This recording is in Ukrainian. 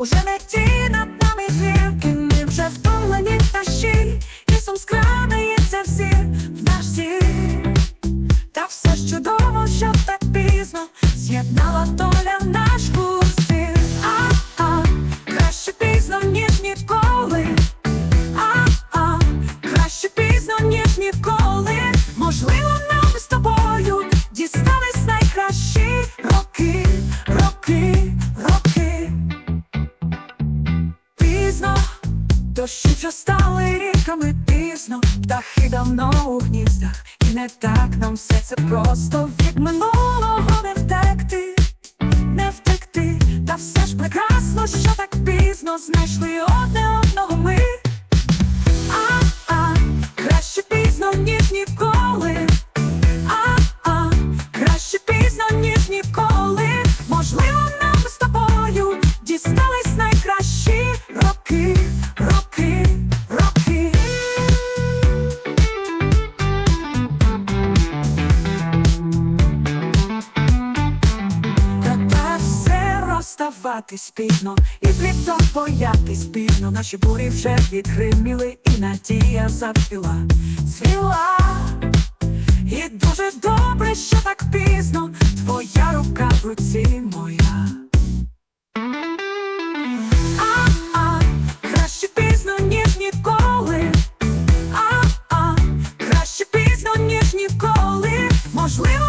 Уже не ті над нами зірки, ми вже втомлені та й лісом скрадається всі в наш зір. Та все ж чудово, що так пізно з'єднала вже стали ріками пізно, птахи давно у гніздах, і не так нам все це просто від минулого не втекти, не втекти, та все ж прекрасно, що так пізно знайшли одне одного ми. Розставатись пізно І пліток боятись пізно Наші бурі вже відгриміли І надія зацвіла, цвіла. І дуже добре, що так пізно. Твоя рука в руці моя. Краще пізно, ніж ніколи. А-а, краще пізно, ніж ніколи. Можливо,